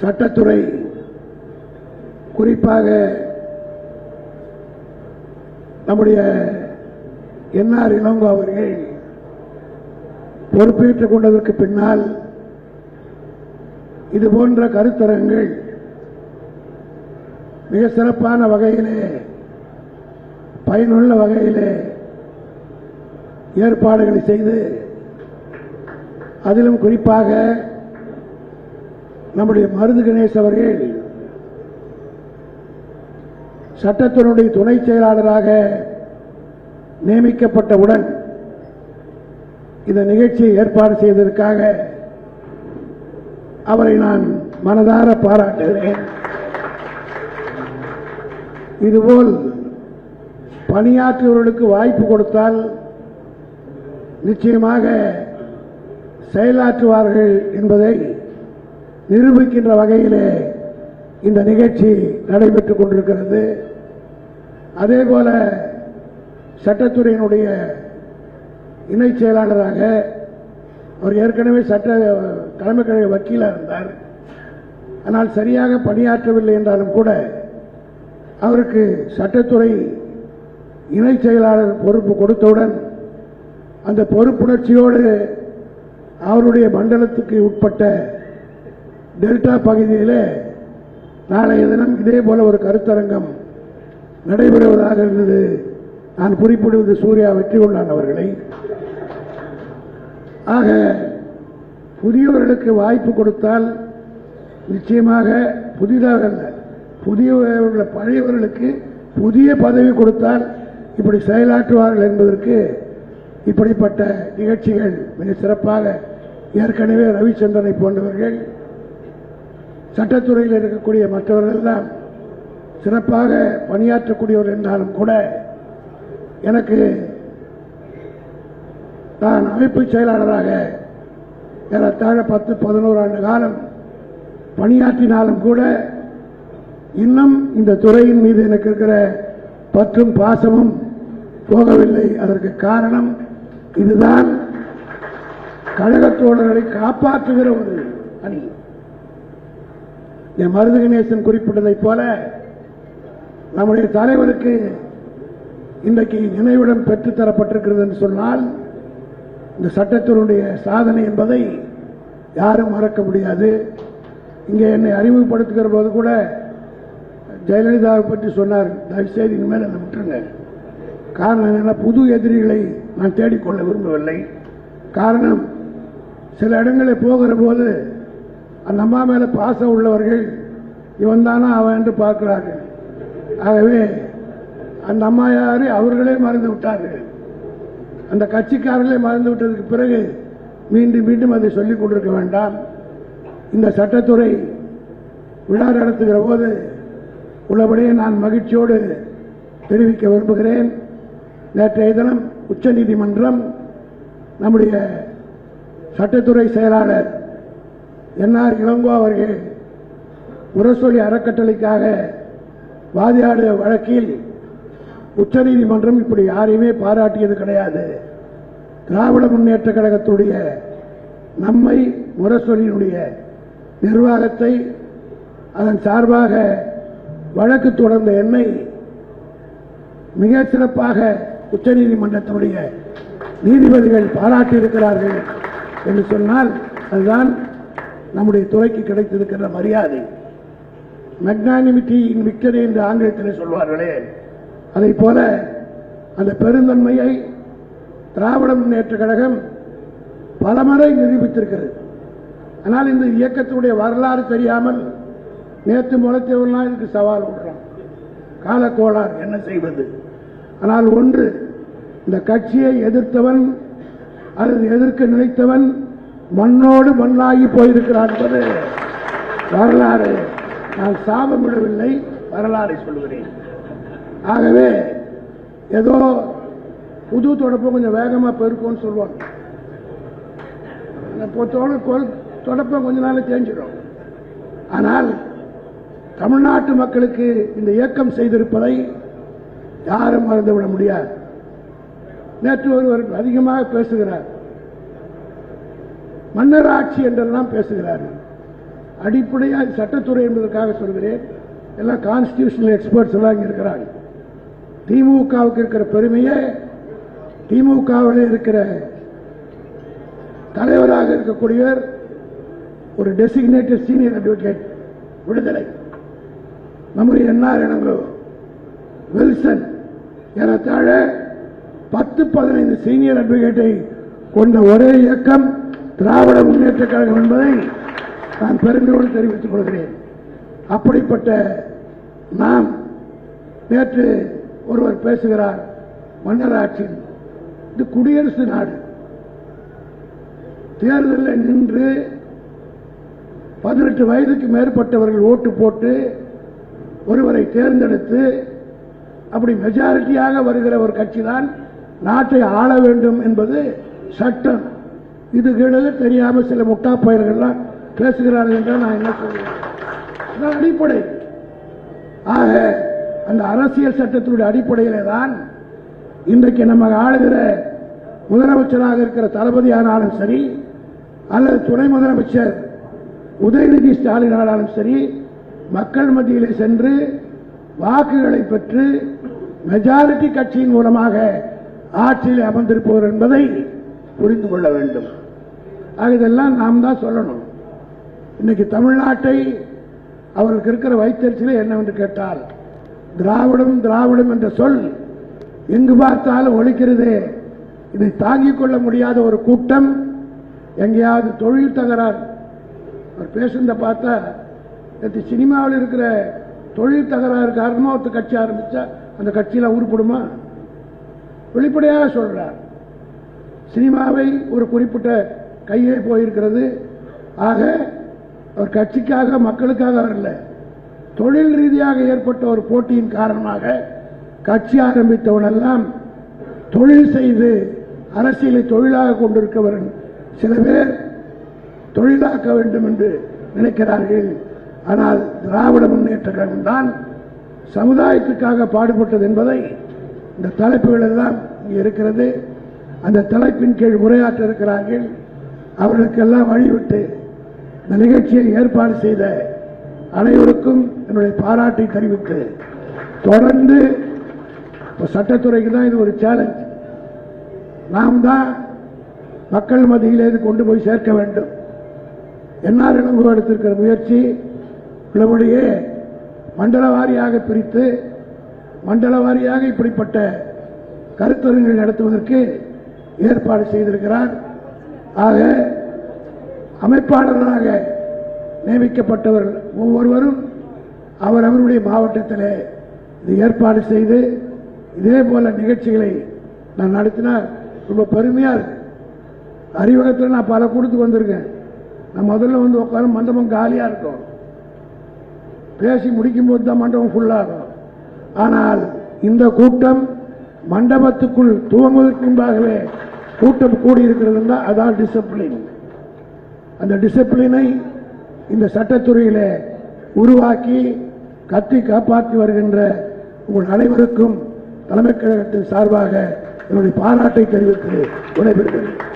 சட்டத்துறை குறிப்பாக நம்முடைய என்ஆர் இளங்கோ அவர்கள் பொறுப்பேற்றுக் கொண்டதற்கு பின்னால் இது போன்ற கருத்தரங்கள் மிக சிறப்பான வகையிலே பயனுள்ள வகையிலே ஏற்பாடுகளை செய்து அதிலும் குறிப்பாக நம்முடைய மருது கணேஷ் அவர்கள் சட்டத்தினுடைய துணை செயலாளராக நியமிக்கப்பட்டவுடன் இந்த நிகழ்ச்சியை ஏற்பாடு செய்ததற்காக அவரை நான் மனதார பாராட்டுகிறேன். இதுபோல் பணியாற்றுவர்களுக்கு வாய்ப்பு கொடுத்தால் நிச்சயமாக செயலாற்றுவார்கள் என்பதை நிரூபிக்கின்ற வகையிலே இந்த நிகழ்ச்சி நடைபெற்றுக் கொண்டிருக்கிறது. அதேபோல சட்டத்துறையினுடைய இணை செயலாளராக அவர் ஏற்கனவே சட்ட தலைமை கழக வக்கீலாக இருந்தார். ஆனால் சரியாக பணியாற்றவில்லை என்றாலும் கூட அவருக்கு சட்டத்துறை இணை செயலாளர் பொறுப்பு கொடுத்தவுடன் அந்த பொறுப்புணர்ச்சியோடு அவருடைய மண்டலத்துக்கு உட்பட்ட டெல்டா பகுதியிலே நாளைய தினம் இதே போல ஒரு கருத்தரங்கம் நடைபெறுவதாக இருந்தது. நான் குறிப்பிடுவது சூர்யா வெற்றி கொண்டான் அவர்களை. ஆக புதியவர்களுக்கு வாய்ப்பு கொடுத்தால் நிச்சயமாக புதிதாக அல்ல புதியவர்கள் பழையவர்களுக்கு புதிய பதவி கொடுத்தால் இப்படி செயலாற்றுவார்கள் என்பதற்கு இப்படிப்பட்ட நிகழ்ச்சிகள் மிக சிறப்பாக ஏற்கனவே ரவிச்சந்திரனை போன்றவர்கள் சட்டத்துறையில் இருக்கக்கூடிய மற்றவர்கள் எல்லாம் சிறப்பாக பணியாற்றக்கூடியவர் என்றாலும் கூட எனக்கு நான் அமைப்பு செயலாளராக ஏறத்தாழ பத்து பதினோரு ஆண்டு காலம் பணியாற்றினாலும் கூட இன்னும் இந்த துறையின் மீது எனக்கு இருக்கிற பற்றும் பாசமும் போகவில்லை. அதற்கு காரணம் இதுதான். கழகத்தோழர்களை காப்பாற்றுகிற ஒரு அணி என் மருது கணேசன் குறிப்பிட்டதைப் போல நம்முடைய தலைவருக்கு இன்றைக்கு நினைவிடம் பெற்றுத்தரப்பட்டிருக்கிறது என்று சொன்னால் இந்த சட்டத்தினுடைய சாதனை என்பதை யாரும் மறக்க முடியாது. இங்கே என்னை அறிமுகப்படுத்துகிற போது கூட ஜெயலலிதாவை பற்றி சொன்னார். தயவுசெய்து இனிமேல் அதை விட்டுருங்க. காரணம் என்னென்னா புது எதிரிகளை நான் தேடிக்கொள்ள விரும்பவில்லை. காரணம் சில இடங்களில் போகிற போது அந்த அம்மா மேல பாசம் உள்ளவர்கள் இவன் தானா அவன் என்று பார்க்கிறார்கள். ஆகவே அந்த அம்மா யாரு அவர்களே மறந்து விட்டார்கள். அந்த கட்சிக்காரர்களே மறந்து விட்டதுக்கு பிறகு மீண்டும் மீண்டும் அதை சொல்லிக் கொண்டிருக்க வேண்டாம். இந்த சட்டத்துறை விழா நடத்துகிற போது உள்ளபடியே நான் மகிழ்ச்சியோடு தெரிவிக்க விரும்புகிறேன். நேற்றைய தினம் உச்சநீதிமன்றம் நம்முடைய சட்டத்துறை செயலாளர் என்ஆர் இளங்கோ அவர்கள்? முரசொலி அறக்கட்டளைக்காக வாதியாடிய வழக்கில் உச்சநீதிமன்றம் இப்படி யாரையுமே பாராட்டியது கிடையாது. திராவிட முன்னேற்ற கழகத்துடைய நம்மை முரசொலியினுடைய நிர்வாகத்தை அதன் சார்பாக வழக்கு தொடர்ந்த என்னை மிக சிறப்பாக உச்சநீதிமன்றத்தினுடைய நீதிபதிகள் பாராட்டியிருக்கிறார்கள் என்று சொன்னால் அதுதான் நம்முடைய துறைக்கு கிடைத்திருக்கிற மரியாதை மெக்னானிமிட்டி இன் விக்டரி என்று ஆங்கிலத்தில் சொல்வார்களே. அதை போல அந்த பெருந்தன்மையை திராவிட முன்னேற்ற கழகம் பலமுறை நிரூபித்திருக்கிறது. ஆனால் இந்த இயக்கத்தினுடைய வரலாறு தெரியாமல் நேற்று முளைத்தவர்களாம் இதுக்கு சவால் விடுறோம் காலக்கோளார் என்ன செய்வது? ஆனால் ஒன்று இந்த கட்சியை எதிர்த்தவன் அல்லது எதிர்க்க நினைத்தவன் மண்ணோடு மண்ணாகி போயிருக்கிறார் என்பது வரலாறு. நான் சாபமிடவில்லை வரலாறை சொல்கிறேன் ஆகவே ஏதோ புது தொடப்பம் கொஞ்சம் வேகமா பெருக்கும்னு சொல்லுவாங்க. அந்த தொடப்பம் கொஞ்ச நாள் தேஞ்சிடும். ஆனால் தமிழ்நாட்டு மக்களுக்கு இந்த இயக்கம் செய்திருப்பதை யாரும் மறந்துவிட முடியாது. நேற்று ஒருவர் அதிகமாக பேசுகிறார். மன்னர் ஆட்சி என்றெல்லாம் பேசுகிறார்கள். அடிப்படையாக சட்டத்துறை என்பதற்காக சொல்கிறேன். எல்லாம் கான்ஸ்டியூஷனல் எக்ஸ்பர்ட்ஸ் எல்லாம் இங்க இருக்கிறாங்க. திமுகவுக்கு இருக்கிற பெருமையை திமுகவில் இருக்கிற தலைவராக இருக்கக்கூடியவர் ஒரு டெசிக்னேட்டட் சீனியர் அட்வொகேட் விடுதலை. நம்முடைய என்ஆர் இனங்களோ வில்சன் ஏறத்தாழ பத்து பதினைந்து சீனியர் அட்வொகேட்டை கொண்ட ஒரே இயக்கம் திராவிட முன்னேற்ற கழகம் என்பதை நான் பெருமையோடு தெரிவித்துக் கொள்கிறேன். அப்படிப்பட்ட நாம் நேற்று ஒருவர் பேசுகிறார் மன்னராட்சி இது குடியரசு நாடு. தேர்தலில் நின்று பதினெட்டு வயதுக்கு மேற்பட்டவர்கள் ஓட்டு போட்டு ஒருவரை தேர்ந்தெடுத்து அப்படி மெஜாரிட்டியாக வருகிற ஒரு கட்சி தான் நாட்டை ஆள வேண்டும் என்பது சட்டம். இது கீழே தெரியாமல் சில முட்டா பயிர்கள்லாம் பேசுகிறார்கள் என்று நான் என்ன சொல்கிறேன் இதுதான் அடிப்படை. ஆக அந்த அரசியல் சட்டத்தினுடைய அடிப்படையிலே தான் இன்றைக்கு நம்ம ஆளுகிற முதலமைச்சராக இருக்கிற தளபதி ஆனாலும் சரி அல்லது துணை முதலமைச்சர் உதயநிதி ஸ்டாலின் ஆனாலும் சரி மக்கள் மத்தியிலே சென்று வாக்குகளை பெற்று மெஜாரிட்டி கட்சியின் மூலமாக ஆட்சியில் அமர்ந்திருப்பவர் என்பதை புரிந்து கொள்ள வேண்டும். ஆக இதெல்லாம் நாம் தான் சொல்லணும். இன்னைக்கு தமிழ்நாட்டை அவர்களுக்கு இருக்கிற வைத்தறிச்சலே என்னவென்று கேட்டால் திராவிடம் திராவிடம் என்ற சொல் எங்கு பார்த்தாலும் ஒழிக்கிறதே. இதை தாங்கிக் கொள்ள முடியாத ஒரு கூட்டம் எங்கேயாவது தொழில் தகராறு. அவர் பேசுறத பார்த்தா நேற்று சினிமாவில் இருக்கிற தொழில் தகராறு காரணமாக ஒருத்தர் கட்சி ஆரம்பித்தா அந்த கட்சியில் உருப்படுமா? வெளிப்படையாக சொல்கிறார் சினிமாவை ஒரு குறிப்பிட்ட கையே போயிருக்கிறது. ஆக அவர் கட்சிக்காக மக்களுக்காக வரல. தொழில் ரீதியாக ஏற்பட்ட ஒரு போட்டியின் காரணமாக கட்சி ஆரம்பித்தவனெல்லாம் தொழில் செய்து அரசியலை தொழிலாக கொண்டிருக்கவர் சில பேர் தொழிலாக்க வேண்டும் என்று நினைக்கிறார்கள். ஆனால் திராவிட முன்னேற்ற கழகம் தான் சமுதாயத்துக்காக பாடுபட்டது என்பதை இந்த தலைப்புகள் எல்லாம் இங்கே இருக்கிறது. அந்த தலைப்பின் கீழ் உரையாற்ற இருக்கிறார்கள். அவர்களுக்கெல்லாம் வழிவிட்டு இந்த நிகழ்ச்சியை ஏற்பாடு செய்த அனைவருக்கும் என்னுடைய பாராட்டை தெரிவித்து தொடர்ந்து சட்டத்துறைக்கு தான் இது ஒரு சேலஞ்ச் நாம் தான் மக்கள் மத்தியில் இது கொண்டு போய் சேர்க்க வேண்டும். என்ஆர் இளங்கோ எடுத்திருக்கிற முயற்சி உள்ளபடியே மண்டல வாரியாக பிரித்து மண்டல வாரியாக இப்படிப்பட்ட கருத்தரங்கள் நடத்துவதற்கு ஏற்பாடு செய்திருக்கிறார். ஆக அமைப்பாளர்களாக நியமிக்கப்பட்டவர்கள் ஒவ்வொருவரும் அவர் அவருடைய மாவட்டத்திலே இது ஏற்பாடு செய்து இதே போல நிகழ்ச்சிகளை நான் நடத்தினா ரொம்ப பெருமையாக இருக்கு. அறிவகத்தில் நான் பல கூடத்துக்கு வந்திருக்கேன். நான் முதல்ல வந்து உட்காந்து மண்டபம் காலியாக இருக்கும். பேசி முடிக்கும் போது தான் மண்டபம் ஃபுல்லாகும் ஆனால் இந்த கூட்டம் மண்டபத்துக்குள் துவங்குவதற்கு முன்பாகவே கூட்டம் கூடியிருக்கிறது அதான் டிசிப்ளின் அந்த டிசிப்ளினை இந்த சட்டத்துறையில் உருவாக்கி கத்தி காப்பாற்றி வருகின்ற உங்கள் அனைவருக்கும் தலைமைக் கழகத்தின் சார்பாக என்னுடைய பாராட்டை தெரிவித்து விடைபெறுகிறேன்.